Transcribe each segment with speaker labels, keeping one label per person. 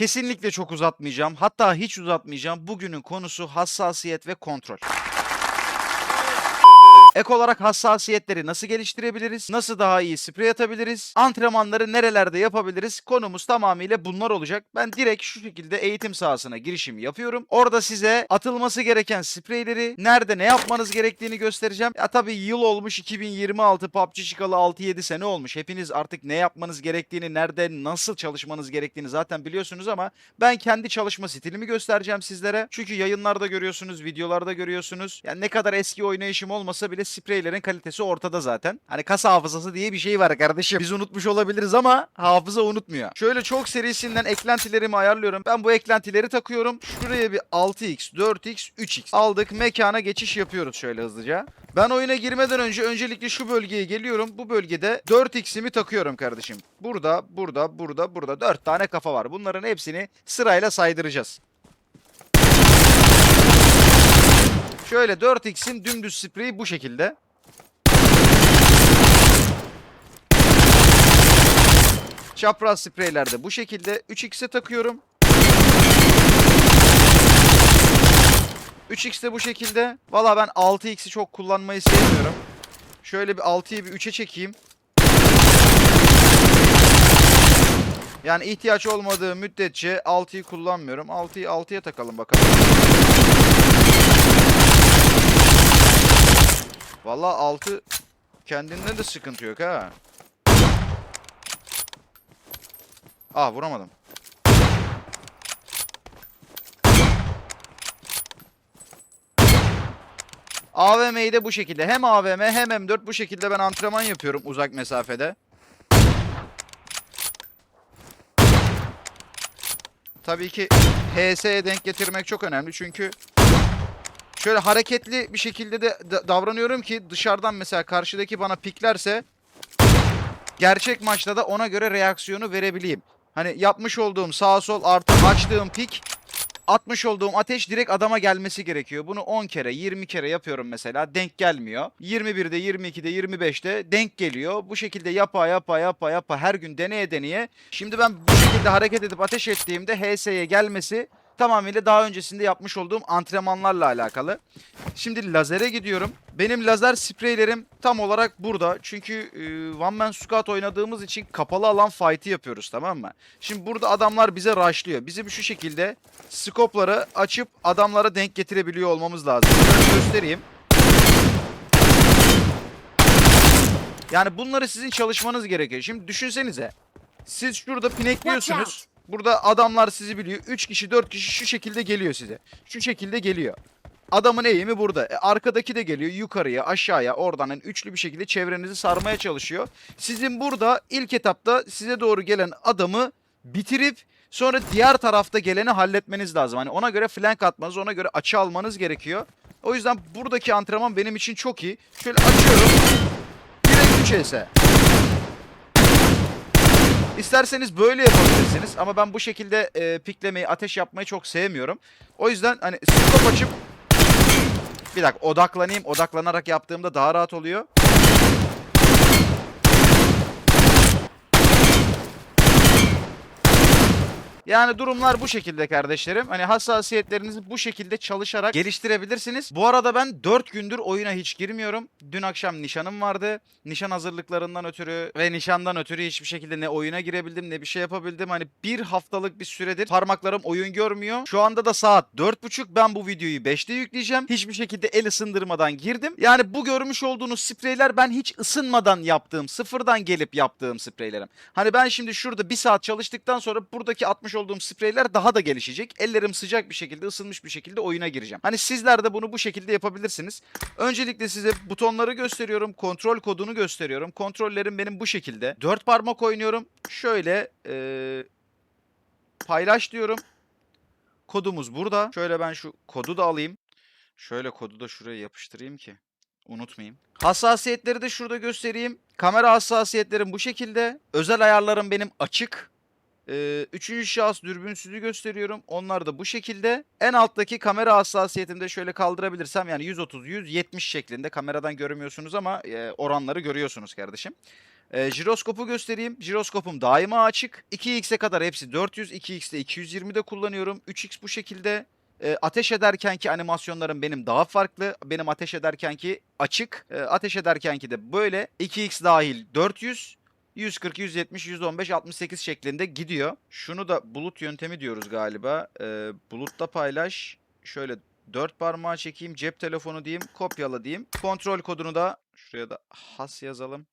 Speaker 1: Kesinlikle çok uzatmayacağım. Hatta hiç uzatmayacağım. Bugünün konusu hassasiyet ve kontrol. Ek olarak hassasiyetleri nasıl geliştirebiliriz? Nasıl daha iyi sprey atabiliriz? Antrenmanları nerelerde yapabiliriz? Konumuz tamamıyla bunlar olacak. Ben direkt şu şekilde eğitim sahasına girişim yapıyorum. Orada size atılması gereken spreyleri, nerede ne yapmanız gerektiğini göstereceğim. Ya tabii yıl olmuş 2026 PUBG çıkalı 6-7 sene olmuş. Hepiniz artık ne yapmanız gerektiğini, nerede nasıl çalışmanız gerektiğini zaten biliyorsunuz ama ben kendi çalışma stilimi göstereceğim sizlere. Çünkü yayınlarda görüyorsunuz, videolarda görüyorsunuz. Yani ne kadar eski oynayışım olmasa bile spreylerin kalitesi ortada zaten. Hani kasa hafızası diye bir şey var kardeşim. Biz unutmuş olabiliriz ama hafıza unutmuyor. Şöyle çok serisinden eklentilerimi ayarlıyorum. Ben bu eklentileri takıyorum. Şuraya bir 6x, 4x, 3x aldık. Mekana geçiş yapıyoruz şöyle hızlıca. Ben oyuna girmeden önce öncelikle şu bölgeye geliyorum. Bu bölgede 4x'imi takıyorum kardeşim. Burada, burada, burada, burada 4 tane kafa var. Bunların hepsini sırayla saydıracağız. Şöyle 4x'in dümdüz spreyi bu şekilde. Çapraz spreyler de bu şekilde. 3x'e takıyorum. 3x de bu şekilde. Valla ben 6x'i çok kullanmayı sevmiyorum. Şöyle bir 6'yı bir 3'e çekeyim. Yani ihtiyaç olmadığı müddetçe 6'yı kullanmıyorum. 6'yı 6'ya takalım bakalım. Valla 6 kendinden de sıkıntı yok ha. Ah vuramadım. AVM'yi de bu şekilde. Hem AVM hem M4 bu şekilde ben antrenman yapıyorum uzak mesafede. Tabii ki HS'ye denk getirmek çok önemli çünkü şöyle hareketli bir şekilde de da- davranıyorum ki dışarıdan mesela karşıdaki bana piklerse gerçek maçta da ona göre reaksiyonu verebileyim. Hani yapmış olduğum sağ sol artı açtığım pik atmış olduğum ateş direkt adama gelmesi gerekiyor. Bunu 10 kere 20 kere yapıyorum mesela denk gelmiyor. 21'de 22'de 25'te denk geliyor. Bu şekilde yapa yapa yapa yapa her gün deneye deneye. Şimdi ben bu şekilde hareket edip ateş ettiğimde HS'ye gelmesi tamamıyla daha öncesinde yapmış olduğum antrenmanlarla alakalı. Şimdi lazere gidiyorum. Benim lazer spreylerim tam olarak burada. Çünkü e, One Man Squad oynadığımız için kapalı alan fight'ı yapıyoruz tamam mı? Şimdi burada adamlar bize rushlıyor. Bizim şu şekilde skopları açıp adamlara denk getirebiliyor olmamız lazım. Şöyle göstereyim. Yani bunları sizin çalışmanız gerekiyor. Şimdi düşünsenize. Siz şurada pinekliyorsunuz. Burada adamlar sizi biliyor. 3 kişi 4 kişi şu şekilde geliyor size. Şu şekilde geliyor. Adamın eğimi burada. E, arkadaki de geliyor yukarıya aşağıya oradan yani üçlü bir şekilde çevrenizi sarmaya çalışıyor. Sizin burada ilk etapta size doğru gelen adamı bitirip sonra diğer tarafta geleni halletmeniz lazım. Hani ona göre flank atmanız, ona göre açı almanız gerekiyor. O yüzden buradaki antrenman benim için çok iyi. Şöyle açıyorum. Direkt 3 HS. İsterseniz böyle yapabilirsiniz ama ben bu şekilde e, piklemeyi, ateş yapmayı çok sevmiyorum. O yüzden hani scope açıp bir dakika odaklanayım. Odaklanarak yaptığımda daha rahat oluyor. Yani durumlar bu şekilde kardeşlerim. Hani hassasiyetlerinizi bu şekilde çalışarak geliştirebilirsiniz. Bu arada ben 4 gündür oyuna hiç girmiyorum. Dün akşam nişanım vardı. Nişan hazırlıklarından ötürü ve nişandan ötürü hiçbir şekilde ne oyuna girebildim ne bir şey yapabildim. Hani bir haftalık bir süredir parmaklarım oyun görmüyor. Şu anda da saat 4.30. Ben bu videoyu 5'te yükleyeceğim. Hiçbir şekilde el ısındırmadan girdim. Yani bu görmüş olduğunuz spreyler ben hiç ısınmadan yaptığım, sıfırdan gelip yaptığım spreylerim. Hani ben şimdi şurada bir saat çalıştıktan sonra buradaki atmış olduğum spreyler daha da gelişecek. Ellerim sıcak bir şekilde, ısınmış bir şekilde oyuna gireceğim. Hani sizler de bunu bu şekilde yapabilirsiniz. Öncelikle size butonları gösteriyorum. Kontrol kodunu gösteriyorum. Kontrollerim benim bu şekilde. Dört parmak oynuyorum. Şöyle eee, paylaş diyorum. Kodumuz burada. Şöyle ben şu kodu da alayım. Şöyle kodu da şuraya yapıştırayım ki unutmayayım. Hassasiyetleri de şurada göstereyim. Kamera hassasiyetlerim bu şekilde. Özel ayarlarım benim açık. Ee, üçüncü şahıs dürbünsüzü gösteriyorum. Onlar da bu şekilde. En alttaki kamera hassasiyetimde şöyle kaldırabilirsem yani 130 170 şeklinde kameradan görmüyorsunuz ama e, oranları görüyorsunuz kardeşim. Ee, jiroskopu göstereyim. Jiroskopum daima açık. 2x'e kadar hepsi 400. 2x'te 220 de kullanıyorum. 3x bu şekilde. Ee, ateş ederkenki animasyonlarım benim daha farklı. Benim ateş ederkenki açık. Ee, ateş ederkenki de böyle. 2x dahil 400. 140, 170, 115, 68 şeklinde gidiyor. Şunu da bulut yöntemi diyoruz galiba. Ee, bulutta paylaş. Şöyle 4 parmağı çekeyim. Cep telefonu diyeyim. Kopyala diyeyim. Kontrol kodunu da şuraya da has yazalım.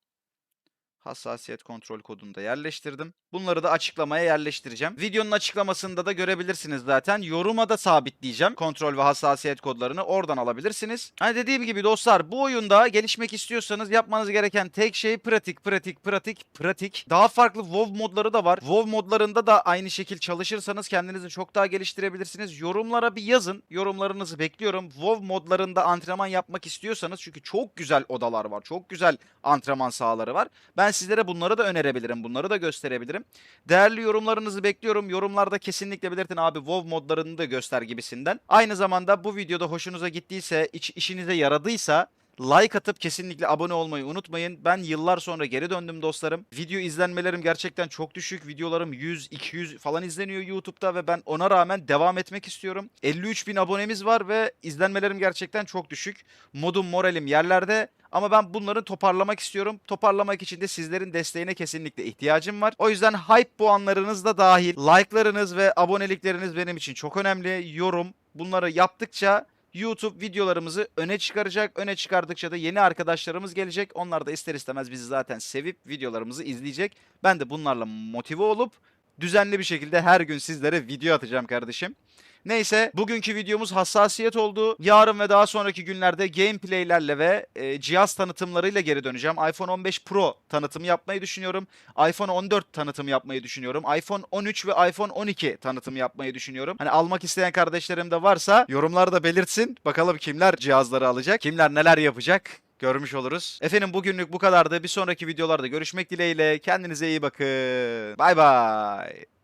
Speaker 1: Hassasiyet kontrol kodunu da yerleştirdim. Bunları da açıklamaya yerleştireceğim. Videonun açıklamasında da görebilirsiniz zaten. Yoruma da sabitleyeceğim kontrol ve hassasiyet kodlarını. Oradan alabilirsiniz. Hani dediğim gibi dostlar bu oyunda gelişmek istiyorsanız yapmanız gereken tek şey pratik, pratik, pratik, pratik. Daha farklı WoW modları da var. WoW modlarında da aynı şekil çalışırsanız kendinizi çok daha geliştirebilirsiniz. Yorumlara bir yazın. Yorumlarınızı bekliyorum. WoW modlarında antrenman yapmak istiyorsanız çünkü çok güzel odalar var. Çok güzel antrenman sahaları var. Ben sizlere bunları da önerebilirim. Bunları da gösterebilirim. Değerli yorumlarınızı bekliyorum. Yorumlarda kesinlikle belirtin abi WoW modlarını da göster gibisinden. Aynı zamanda bu videoda hoşunuza gittiyse, iç, işinize yaradıysa like atıp kesinlikle abone olmayı unutmayın. Ben yıllar sonra geri döndüm dostlarım. Video izlenmelerim gerçekten çok düşük. Videolarım 100, 200 falan izleniyor YouTube'da ve ben ona rağmen devam etmek istiyorum. 53 bin abonemiz var ve izlenmelerim gerçekten çok düşük. Modum, moralim yerlerde. Ama ben bunları toparlamak istiyorum. Toparlamak için de sizlerin desteğine kesinlikle ihtiyacım var. O yüzden hype puanlarınız da dahil, like'larınız ve abonelikleriniz benim için çok önemli. Yorum bunları yaptıkça YouTube videolarımızı öne çıkaracak. Öne çıkardıkça da yeni arkadaşlarımız gelecek. Onlar da ister istemez bizi zaten sevip videolarımızı izleyecek. Ben de bunlarla motive olup düzenli bir şekilde her gün sizlere video atacağım kardeşim. Neyse bugünkü videomuz hassasiyet oldu. Yarın ve daha sonraki günlerde gameplaylerle ve e, cihaz tanıtımlarıyla geri döneceğim. iPhone 15 Pro tanıtımı yapmayı düşünüyorum. iPhone 14 tanıtımı yapmayı düşünüyorum. iPhone 13 ve iPhone 12 tanıtımı yapmayı düşünüyorum. Hani almak isteyen kardeşlerim de varsa yorumlarda belirtsin. Bakalım kimler cihazları alacak, kimler neler yapacak görmüş oluruz. Efendim bugünlük bu kadardı. Bir sonraki videolarda görüşmek dileğiyle. Kendinize iyi bakın. Bay bay.